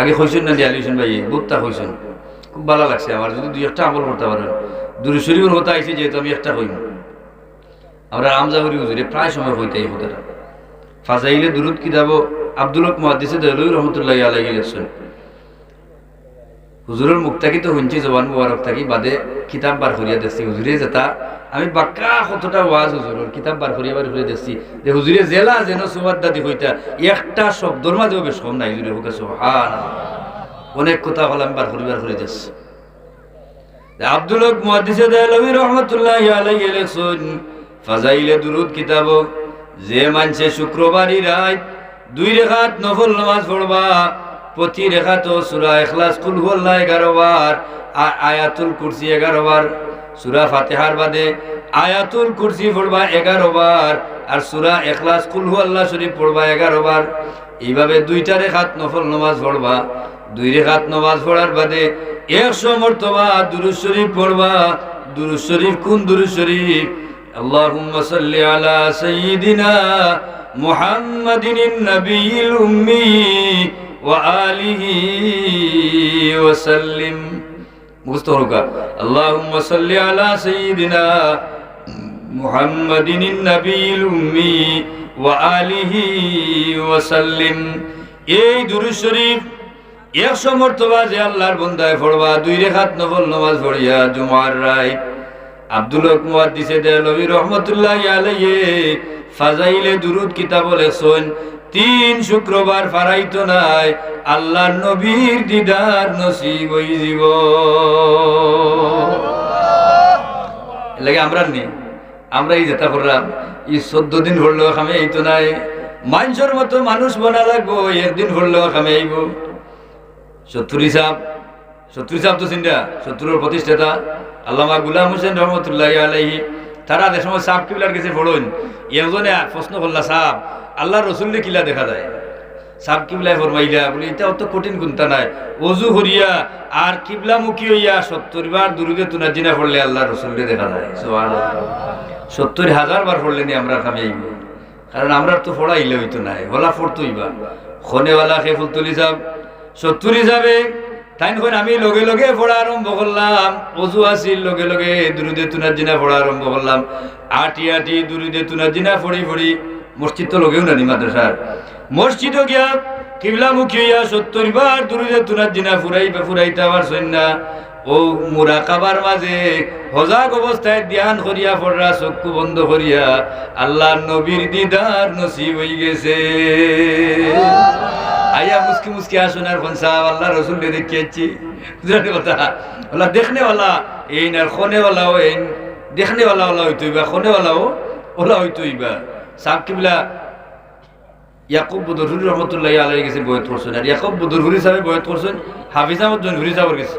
আগে হয়েছেন না দিয়ালি হোসেন ভাই? বুকটা হয়েছেন খুব ভালো লাগছে আমার, যদি দুই একটা আমল করতে পারেন। দূরে শরীফের হতে আইসি যেহেতু আমি একটা হইম আমরা আমজাহরি হুজুরে প্রায় সময় হইতে এই হতাটা ফাজাইলে দুরুদ কিতাব হক মহাদিসে দেলুই রহমতুল্লাহ আলাই লেখছেন। হুজুরের মুখ থাকি তো শুনছি, জবান মুবারক থাকি, বাদে কিতাব বার করিয়া দেখছি হুজুরে যেটা, আমি বাক্কা কতটা ওয়াজ হুজুরের কিতাব বার করিয়া বার করিয়া দেখছি যে হুজুরে জেলা যেন সুমার দাদি হইতা একটা শব্দর মাঝেও বেশ কম নাই হুজুরে হুকে সুবহান অনেক কথা হল আমি বার করি, বার করে দেখছি আব্দুল হক মুহাদ্দিসে দেহলভী রহমতুল্লাহ আলাইহি লেখছেন, ফাজাইলে দুরুদ কিতাব, যে মানছে শুক্রবারই রাত, দুই রেখাত নফল নামাজ পড়বা প্রতি রেখাত সুরা এখলাস কুলহুল্লাহ এগারো বার, আর আয়াতুল কুরসি এগারো বার, সুরা ফাতেহার বাদে আয়াতুল কুরসি পড়বা এগারো বার, আর সুরা এখলাস কুলহু আল্লাহ শরীফ পড়বা এগারো বার। এইভাবে দুইটা রেখাত নফল নমাজ পড়বা। দুই রেখাত নমাজ পড়ার বাদে একশো মর্তবা দুরু শরীফ পড়বা। দুরু শরীফ কোন দুরু শরীফ? আল্লাহুম্মা সাল্লি আলা সাইয়্যিদিনা মুহাম্মাদিন নবিয়্যিল উম্মী। وآله وسلم مستهرقا اللهم صل على سيدنا محمد النبي الأمي وآله وسلم এই দুরুদ শরীফ একশো মর্তবা যে আল্লাহর বন্দায় পড়বা দুই রেখাত নফল নামাজ পড়িয়া জুমার রায় আব্দুল হক দিছে দেলবি রহমতুল্লাহ আলাইহি ফাজাইলে দুরুদ কিতাব লেখছেন তিন শুক্রবার ফারাইতো নাই, আল্লাহর নবীর দিদার নসিব হই জীব লাগে আমরা নি আমরা এই যেটা করলাম, এই চোদ্দ দিন হরলেও খামে এই তো নাই, মানুষের মতো মানুষ বনা লাগবো একদিন হরলেও খামে আইব শত্রু হিসাব শত্রু হিসাব তো চিন্তা, শত্রুর প্রতিষ্ঠাতা আল্লামা গুলাম হোসেন রহমতুল্লাহ আলাইহি, তারা যে সময় সাপ কিবলার কাছে পড়ুন একজনে প্রশ্ন করলা, সাপ আল্লাহ রসুল্লে কিলা দেখা যায়। সাপ কিবলায় ফরমাইলা, বলে, এটা অত কঠিন গুনতা নাই। অজু হরিয়া আর কিবলা মুখী হইয়া সত্তর বার দুরুদে তুনা জিনা পড়লে আল্লাহ রসুল্লে দেখা যায়। সত্তর হাজার বার পড়লে নি আমরা খামে কারণ আমরা তো পড়া ইলে হইতো নাই, হলা পড়তো ইবা খনেওয়ালা খেফুল তুলি যাব সত্তর হিসাবে তাই নখন আমি লগে লগে পড়া আরম্ভ করলাম। অজু আসিল লগে লগে দুরুদে তুনার জিনা পড়া আরম্ভ করলাম। আটি আটি দুরুদে তুনার জিনা পড়ি পড়ি মসজিদ তো লগেও নানি মাদ্রাসার। মসজিদও গিয়া কিবলা মুখী হইয়া সত্তর বার দুরুদে তুনার জিনা ফুরাইবা, ফুরাইতে আবার সন্না ও মুরাকাবার মাঝে হজাক অবস্থায় ধ্যান করিয়া পড়রা চক্ষু বন্ধ করিয়া আল্লাহ নবীর দিদার নসিব হয়ে গেছে। আইয়া মুসকি মুসকি আসুন আর ফোন সাহেব আল্লাহ রসুল দেখিয়েছি। বুঝলি কথা ওলা দেখনে ওলা এই না খনে ওলাও এই দেখনে ওলা ওলা হইতো ইবা খনে ওলাও ওলা হইতো ইবা সাহেব কিবলা ইয়াকুব বুদরহুরি রহমতুল্লাহ আলাই গেছে বয়ত করছেন। আর ইয়াকুব বুদরহুরি সাহেব বয়ত করছেন, হাফিজ আহমদ জনহুরি সাহেবের গেছে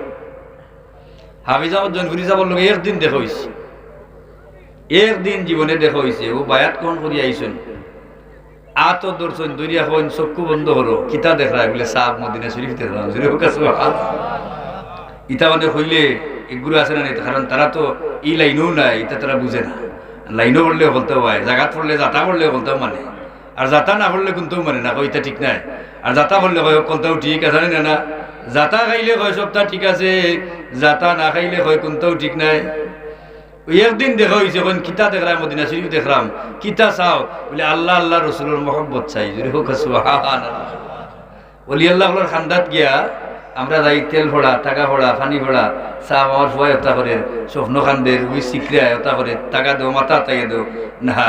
হাফিজ আহমদ জনহুরি সাহেবের লোক একদিন দেখা হয়েছে একদিন জীবনে দেখা হয়েছে ও বায়াত কোন করি আইসেন আত দর্শন দরিয়া হন চক্ষু বন্ধ হলো, কিতা দেখা বলে সাপ মদিনা শরীফ কাছে ইটা মানে হইলে এগুলো আছে না কারণ তারা তো ই লাইনও নাই এটা তারা বুঝে না। লাইনও পড়লে বলতে হয় জায়গাত পড়লে যাতা পড়লে বলতেও মানে। আর যাতা না পড়লে কিন্তু মানে না ওইটা ঠিক নাই। আর যাতা পড়লে কয় কোনটাও ঠিক আছে না না? যাতা খাইলে হয় সবটা ঠিক আছে, যাতা না খাইলে হয় কোনটাও ঠিক নাই। একদিন দেখা হয়েছে কোন কিতা দেখলাম মদিনা শরীফ দেখলাম কিতা চাও, বলে আল্লাহ আল্লাহ রসুলের মহব্বত চাই, যদি হোক বলি আল্লাহ খান্দাত গিয়া আমরা যাই তেল ভরা, টাকা ভরা, পানি ভরা চাহ আমার সবাই হতা করে স্বপ্ন খান্দের ওই শিকরায় হতা করে টাকা দেও, মাথা তাকে দেও। না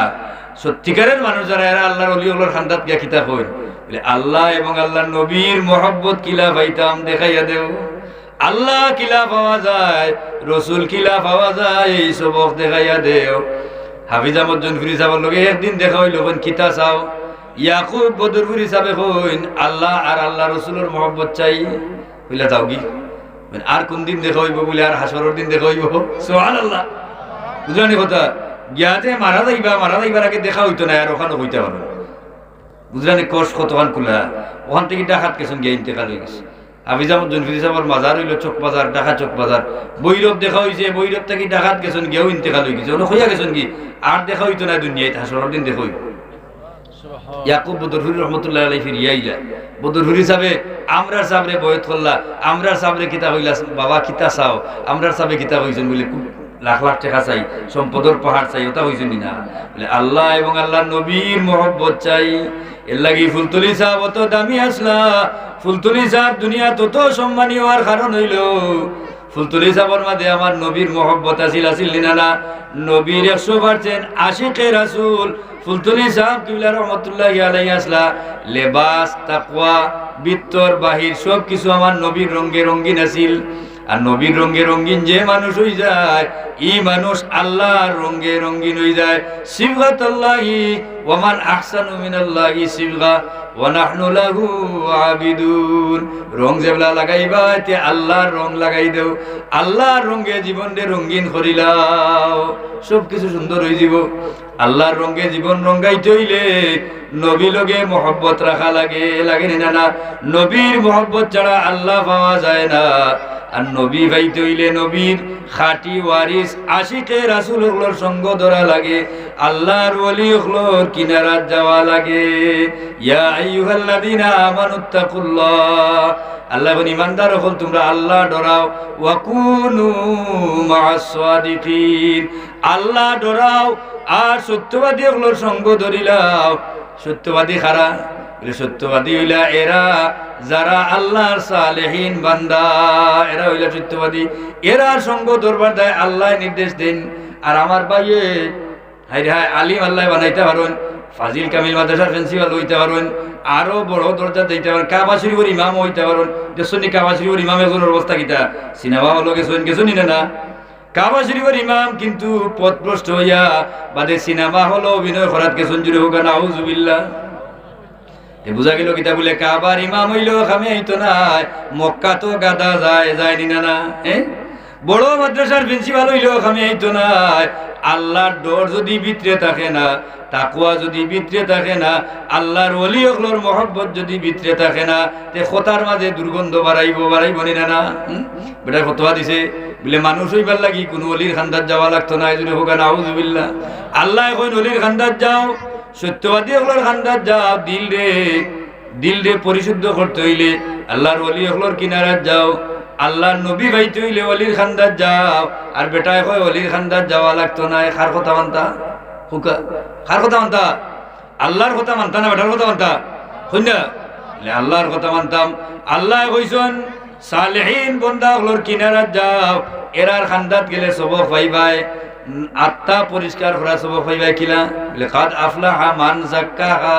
সত্যিকারের মানুষ যারা, এরা আল্লাহর অলি আল্লাহর খান্দাত গিয়া কিতা কই বলে, আল্লাহ এবং আল্লাহ নবীর মহব্বত কিলা পাইতাম, দেখাইয়া দেও। আল্লাহ কিলা পাওয়া যায়, রসুল কিলা পাওয়া যায়, এই সবক দেখাইয়া দেও। হাফিজ আহমদ জনফুরি সাহেবের লগে একদিন দেখা হইল কোন কিতা চাও? ইয়াকুব বদরপুর হিসাবে কইন, আল্লাহ আর আল্লাহ রসুলের মহব্বত চাই। কইলা যাও কি আর কোন দিন দেখা হইব বলে আর হাসরের দিন দেখা হইব? সোহান আল্লাহ বুঝলানি কথা? গিয়াতে মারা যাইবা, মারা যাইবার আগে দেখা হইতো না, আর ওখানে হইতে পারো বুঝলানি কষ্ট কতখান খোলা ওখান থেকে ডাকাত গেছেন গিয়া ইন্তেকাল হয়ে গেছে। হাফিজামুদ জনফির সাহেবের মাজার হইল, চক বাজার ঢাকা চক বাজার। বৈরব দেখা হয়েছে বৈরব থেকে ডাকাত গেছেন গিয়েও ইন্তেকাল হয়ে গেছে। ওনা হইয়া গেছেন কি আর দেখা হইতো না দুনিয়ায়, হাসরের দিন দেখা হইব। ইয়াকুব বদরহুরি রহমতুল্লাহ আলাই ফিরিয়া আইলা বদরহুরি সাহেবে, আমরার সাবরে বয়ত করলা, আমরার সাবরে কিতা হইলা, বাবা কিতা চাও, আমরার সাবে কিতা হইছেন? বলে লাখ লাখ টাকা চাই, সম্পদর পাহাড় চাই, ওটা হইছেন না বলে, আল্লাহ এবং আল্লাহ নবীর মহব্বত চাই। এর লাগি ফুলতলি সাহেব অত দামি আসলা, ফুলতুলি সাহেব দুনিয়া তত সম্মানী হওয়ার কারণ হইল। ফুলতলি সাবর মাঝে আমার নবীর মহব্বত আছিল আছিল না নবীর একশো পার্সেন্ট আশিকে রাসুল। ফুলতুলি সাহ কিবলা রহমতুল্লাহ আলাই আসলা। লেবাস তাকুয়া বিত্তর, বাহির সব কিছু আমার নবীর রঙ্গে রঙ্গিন আছিল। আর নবীর রঙ্গে রঙ্গিন যে মানুষ হয়ে যায় ই মানুষ আল্লাহর রঙ্গে রঙ্গিন হয়ে যায়। সিবগাত আল্লাহি ওমান আহসানু মিনাল্লাহি সিবগা ওয়া নাহনু লাহু আবিদুন। রং যেবলা লাগাইবা তে আল্লাহর রং লাগাই দেও। রঙ্গে জীবন সব কিছু যাব নবী লগে মহব্বত রাখা লাগে লাগে না। নবীর মহব্বত ছাড়া আল্লাহ পাওয়া যায় না। আর নবী ভাইতে হইলে নবীর খাটি ওয়ারিস, আশিকে রাসুল হকলোর সঙ্গ ধরা লাগে, আল্লাহর ওলি হকলোর কিনারাত যাওয়া লাগে। ইয়া আইয়ুহাল্লাযীনা আমানুত্তাকুল্লাহ আল্লাহ বলি, ইমানদার হল তোমরা আল্লাহ ডরাও। ওয়াকুনু মাআস সাদিকিন। আল্লাহ ডরাও, আর সত্যবাদী হকলোর সঙ্গ ধরিলাও। সত্যবাদী খারা সত্যবাদী হইলা, এরা যারা আল্লাহর সালেহীন বান্দা, এরা হইলা সত্যবাদী। এরা সঙ্গ দরবার দেয়, আল্লাহ নির্দেশ দেন। আর আমার ভাইয়ে হাই হাই আলিম আল্লাহ বানাইতে পারেন, ফাজিল কামিল মাদ্রাসার প্রিন্সিপাল হইতে পারেন, আরও বড় দরজা দিতে পারেন, কাবা শরীফের ইমাম হইতে পারেন। দেশনি কাবা শরীফের ইমাম এগুলোর অবস্থা কিটা সিনেমা হলো গেছেন গেছেন না কাবা শরীফের ইমাম কিন্তু পথভ্রষ্ট হইয়া বাদে সিনেমা হলো অভিনয় করাত গেছেন, জুড়ে হোক না আউজুবিল্লাহ এ বুঝা গেল কিতা বলে, কাবার ইমাম হইল, খামে হইতো না মক্কা তো গাদা যায় যায়নি না না হ্যাঁ বড় মাদ্রাসার প্রিন্সিপাল হইল, খামে হইতো না আল্লাহর ডর যদি ভিতরে থাকে না তাকুয়া যদি ভিতরে থাকে না, আল্লাহর অলি অকলর মহব্বত যদি ভিতরে থাকে না, তে খোতার মাঝে দুর্গন্ধ বাড়াইব বাড়াইব নি না না? বেটা ফতোয়া দিছে, বলে মানুষ হইবার লাগি কোনো অলির খান্দার যাওয়া লাগতো না যদি হোক না আউজুবিল্লাহ আল্লাহ এখন অলির খান্দার যাও। সত্যবাদী হকলোর খান্দার যাও দিল রে দিল রে পরিশুদ্ধ করতে হইলে। আল্লাহর অলি হকলোর কিনারাত যাও আল্লাহর নবী ভাইতে হইলে অলির খান্দার যাও। আর বেটায় কয় অলির খান্দার যাওয়া লাগতো না খার কথা মানতা? হুকা খার কথা মানতা? আল্লাহর কথা মানতা না বেটার কথা মানতা? হই না আল্লাহর কথা মানতাম। আল্লাহ কইছন সালেহীন বন্দা হকলোর কিনারাত যাও এরার খান্দাত গেলে সবক পাইবাই। উম, আত্মা পরিষ্কার করা সব হইবা কিলা? বলে কাদ আফলাহা মান জাক্কাহা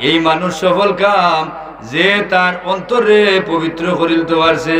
এই মানুষ সফল কাম যে তার অন্তরে পবিত্র করিল তো পারছে